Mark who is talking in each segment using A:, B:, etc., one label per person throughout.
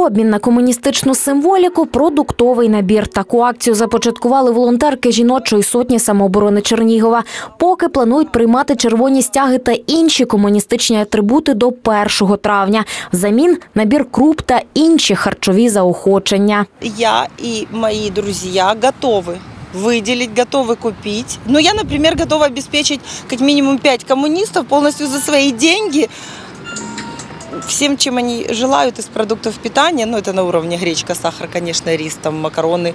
A: В обмін на комуністичну символіку продуктовий набір. Таку акцію започаткували волонтерки жіночої сотні самооборони Чернігова. Поки планують приймати червоні стяги та інші комуністичні атрибути до 1 травня. Взамін набір круп та інші харчові заохочення.
B: я и мои друзья готовы выделить, готовы купить. Но я, например, готова обеспечить как минимум 5 коммунистов полностью за свои деньги всем, чем они желают из продуктов питания. Ну, это на уровне гречка, сахар, конечно, рис, там, макароны.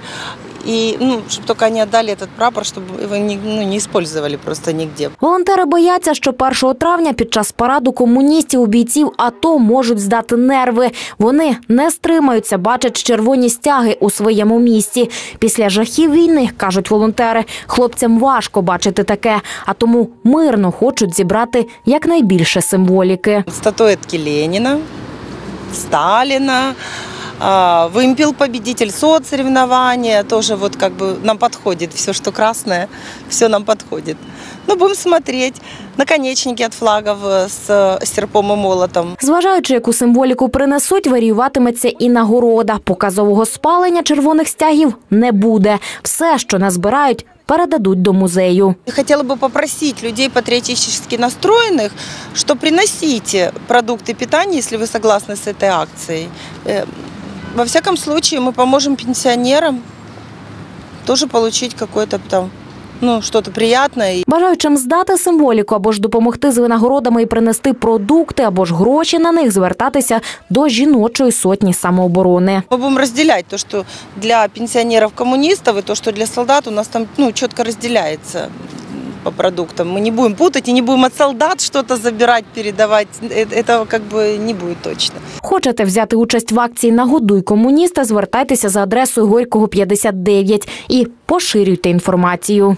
B: И, ну, чтобы только они отдали этот прапор, чтобы его не, ну, не использовали просто нигде.
A: Волонтери бояться, що 1 травня під час параду комуністів у бійців АТО можуть здати нерви. Вони не стримаються, бачать червоні стяги у своєму місті. Після жахів війни, кажуть волонтери, хлопцям важко бачити таке, а тому мирно хочуть зібрати якнайбільше символіки.
B: статуэтки Ленина, Сталина, а, вымпел победитель соцсоревнования, тоже вот как бы нам подходит все, что красное, все нам подходит. Ну, будем смотреть. Наконечники от флагов э, с э, серпом и молотом.
A: Зважаючи, яку символіку принесуть, варіюватиметься і нагорода. Показового спалення червоних стягів не буде. Все, що назбирають, передадуть до музею.
B: И хотела бы попросить людей патриотически настроенных, что приносите продукты питания, если вы согласны с этой акцией. Э, Во всяком случае, мы поможем пенсионерам тоже получить какое-то там, ну, что-то приятное.
A: Бажаючим здати символіку або ж допомогти з винагородами і принести продукти, або ж гроші на них звертатися до жіночої сотні самооборони.
B: Мы будем разделять то, что для пенсионеров-коммунистов и то, что для солдат у нас там ну, четко разделяется по продуктам. Мы не будем путать и не будем от солдат что-то забирать, передавать. Э- Этого как бы не будет точно.
A: Хочете взяти участь в акції Нагодуй комуніста? Звертайтеся за адресою Горького 59 і поширюйте інформацію.